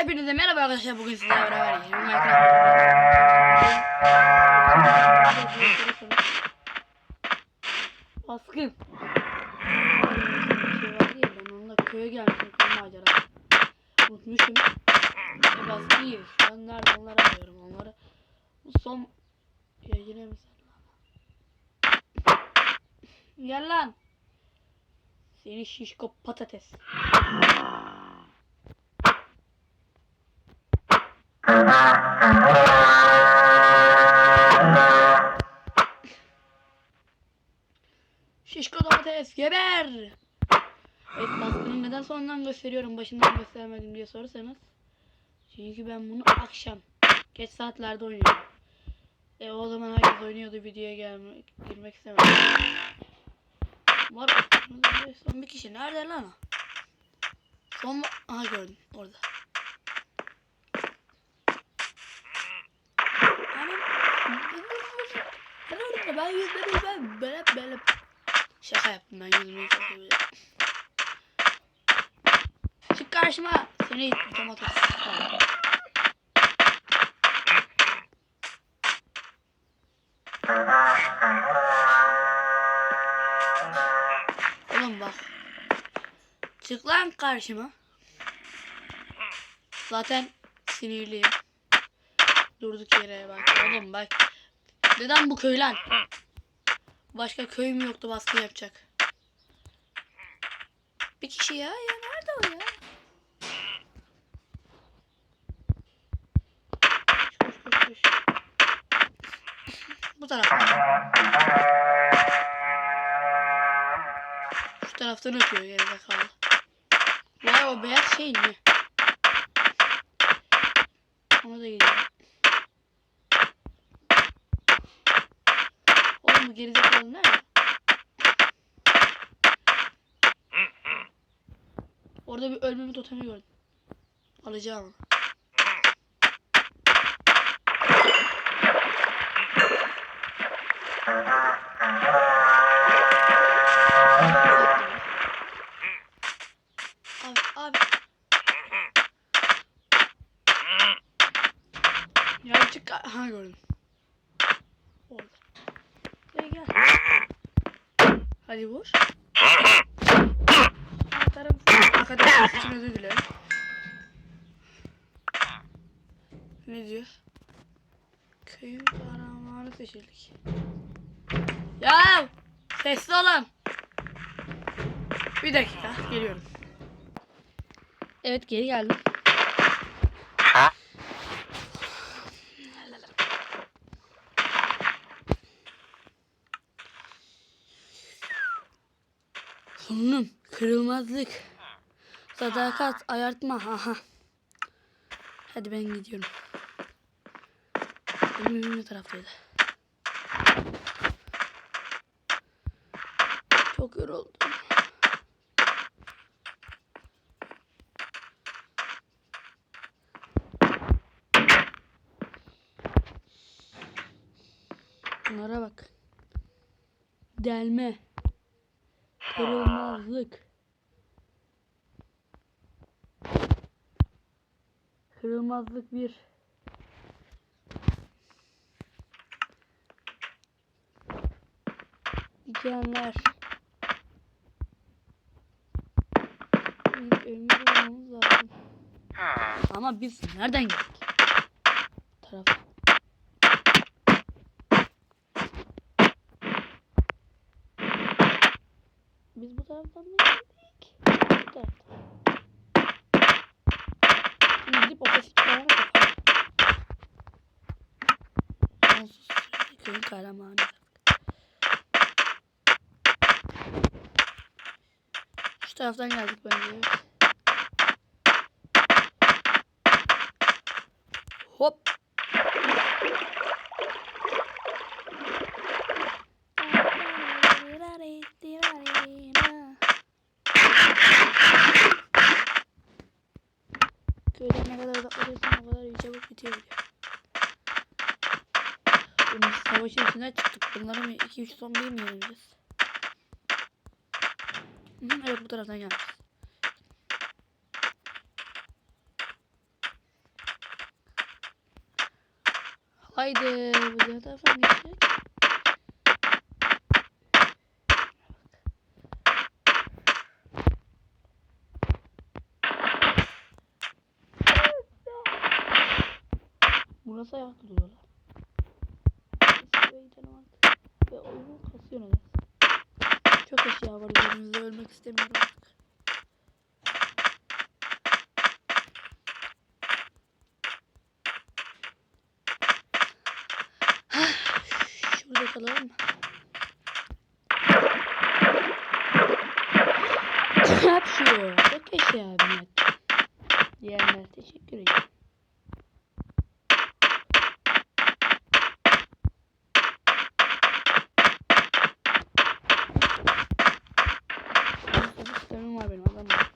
Hepinize merhaba arkadaşlar bugün sizlerle beraber Minecraft. Baskın. Şey vardı ya ben onunla köye gelmiştim köy macera. Unutmuşum. E baskın yeri. Şu an nerede onları arıyorum onları. Bu son ya yine mi sen lan? Gel lan. Seni şişko patates. Şişko domates geber. Evet baskını neden sonradan gösteriyorum başından göstermedim diye sorarsanız. Çünkü ben bunu akşam geç saatlerde oynuyorum. E o zaman herkes oynuyordu videoya gelmek, girmek istemedim. Var son bir kişi nerede lan o? Son aha gördüm orada. Ben yüzmeyi ben böyle böyle şaka yaptım ben yüzmeyi çok seviyorum. Çık karşıma seni domates. Oğlum bak. Çık lan karşıma. Zaten sinirliyim. Durduk yere bak. Oğlum bak. Neden bu köy lan? Başka köyüm yoktu baskı yapacak. Bir kişi ya. Ya nerede o ya? Bu taraftan. Şu taraftan ötüyor geride kaldı. Vay o beyaz şey ne? Ona da gidiyor. Oğlum bu gerizekalı nerede? Orada bir ölmemi totemi gördüm. Alacağım onu. Abi abi. Ya çık. Ha gördüm. Orada. Buraya gel. Hadi vur. Atarım. Arkadaşlar için özür dilerim. Ne diyor? Köyün kahramanı seçildik. Ya! Sesli olun. Bir dakika geliyorum. Evet geri geldim. Kırılmazlık. Sadakat ayartma. Aha. Hadi ben gidiyorum. Benim evim ne taraftaydı? Çok yoruldum. Bunlara bak. Delme. Kırılmazlık. Kırılmazlık bir. Dikenler. Evimizi bulmamız lazım. Ama biz nereden geldik? Taraf. Biz bu taraftan mı geldik? Bu taraftan. Şimdi gidip o pasif çıkarana bakalım. Sonsuz süreli köyün kahramanı. Şu taraftan geldik bence. Hop. Köyden ne kadar uzaklaşırsan o kadar çabuk bitiyor savaşın içine çıktık. Bunları 2-3 zombiyi mi yeneceğiz? Evet bu taraftan gelmiş. Haydi bu tarafa geçecek. Burası ayakta duruyorlar. Nedense. Çok eşya var üzerimizde ölmek istemiyorum artık. Şurada kalalım mı? Yapıyor. Çok eşya Mehmet. Diğerler teşekkür ederim. Sistemim var benim adam var.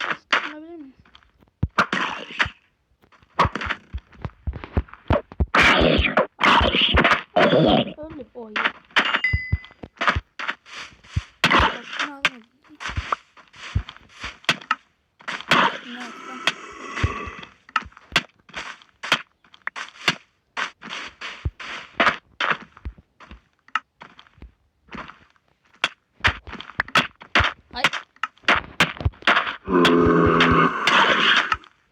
Ses kısılabilir mi? Öldü. Oy. Başını almadım. Ne yapsam? Ay.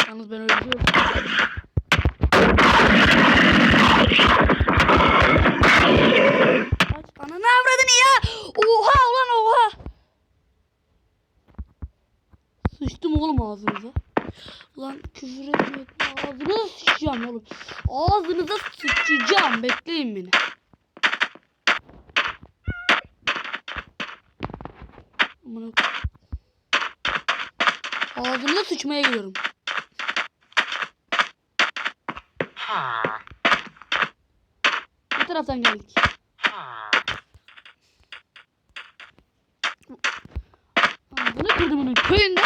Yalnız ben öldüm. Oğlum ağzınıza. Ulan küfür etme etme ağzınıza sıçacağım oğlum. Ağzınıza sıçacağım bekleyin beni. Amına Ağzınıza sıçmaya geliyorum. Ne taraftan geldik? Ağzını kırdım onun köyünde.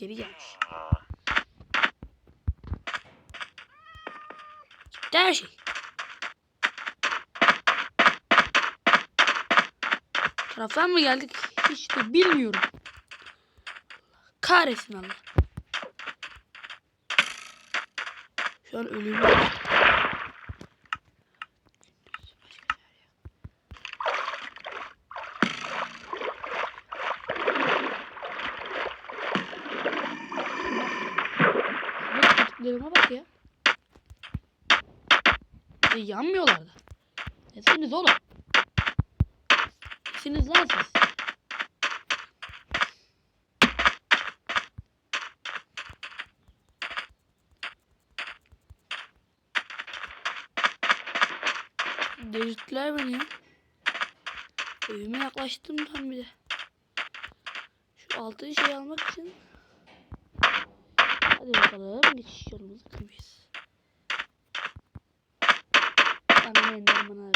Geri gelmiş. Gitti her şey. Taraftan mı geldik? Hiç de bilmiyorum. Kahretsin Allah. Şu an ölüyorum. Bak çocuklarıma bak ya. E, yanmıyorlar da. Nesiniz oğlum? Nesiniz lan siz? Delirttiler beni ya. Evime yaklaştım tam bir de. Şu altın şeyi almak için. Hadi bakalım geçiş yolumuzu kırmayız. Ender bana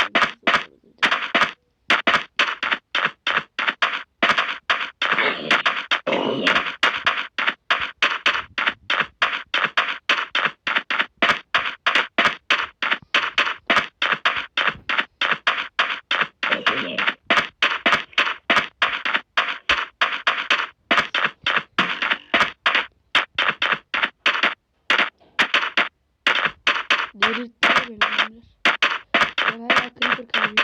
Delirttiler beni. Ben hala creeper sürü.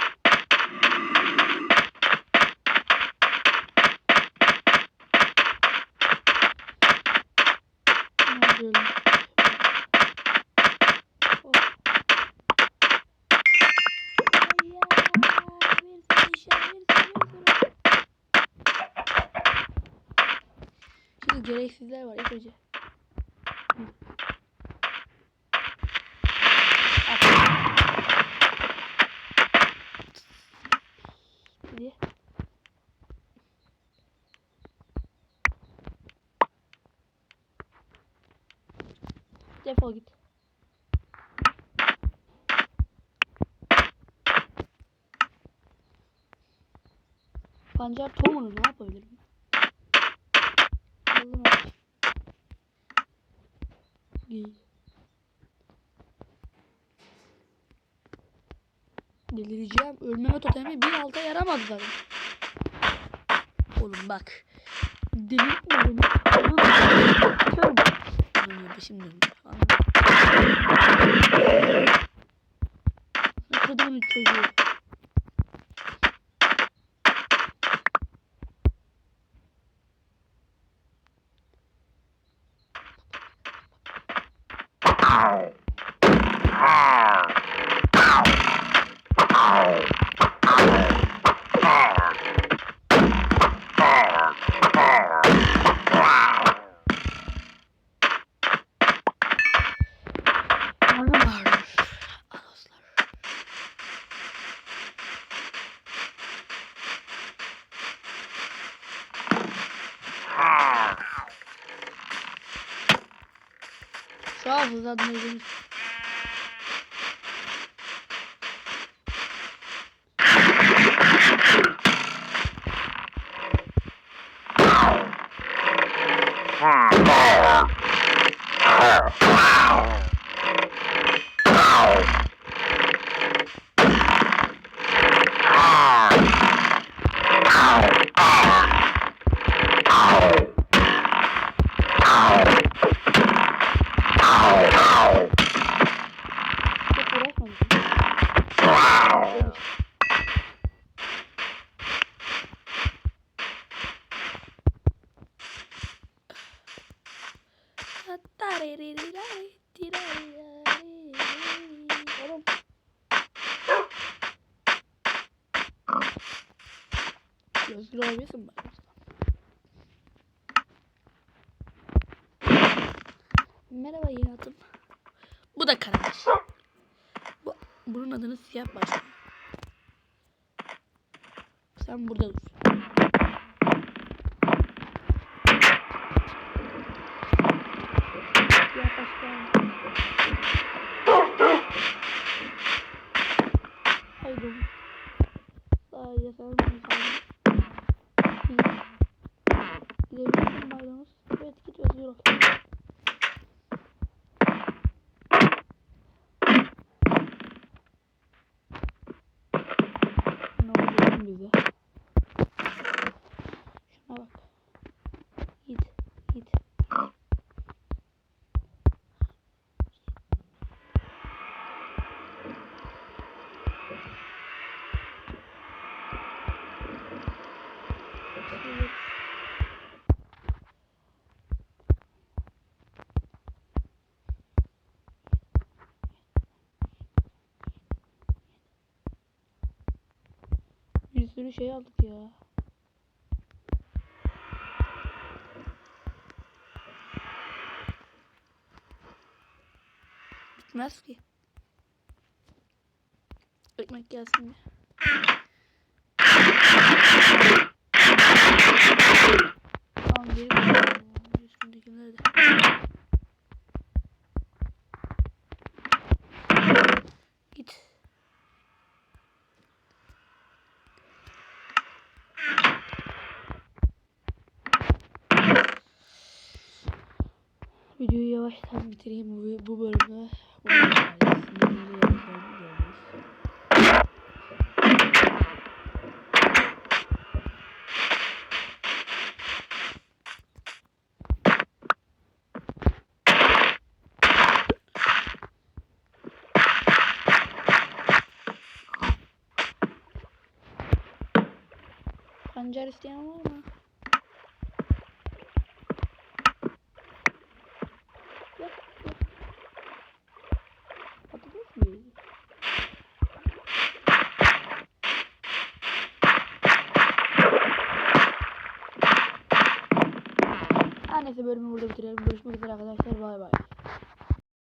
Şimdi gereksizler var ilk önce. Defol git. Pancar tohumunu ne yapabilirim? İyi. Delireceğim. Ölmeme totemi bir alta yaramadı zaten. Oğlum bak. Delirtme beni. oldu şimdi. Kadın çocuğu. Ow! Şu hafızadını Özgür olabilirsin bak. Merhaba hayatım. Bu da kardeş. Bu, bunun adını siyah başlıyor. Sen burada dur. Siyah başlıyor. Haydi. Daha iyi sen bunu sağlayın. Gidebilirsin maydanoz. Evet git özgür ol. Ne oldu oğlum bize? Şuna bak. Git, git. Evet. Bir sürü şey aldık ya. Bitmez ki. Ekmek gelsin mi? Tamam geri koyalım. Üstündekileri de. Git. Videoyu yavaştan bitireyim bu, bu bölümü. Pancar isteyen var mı?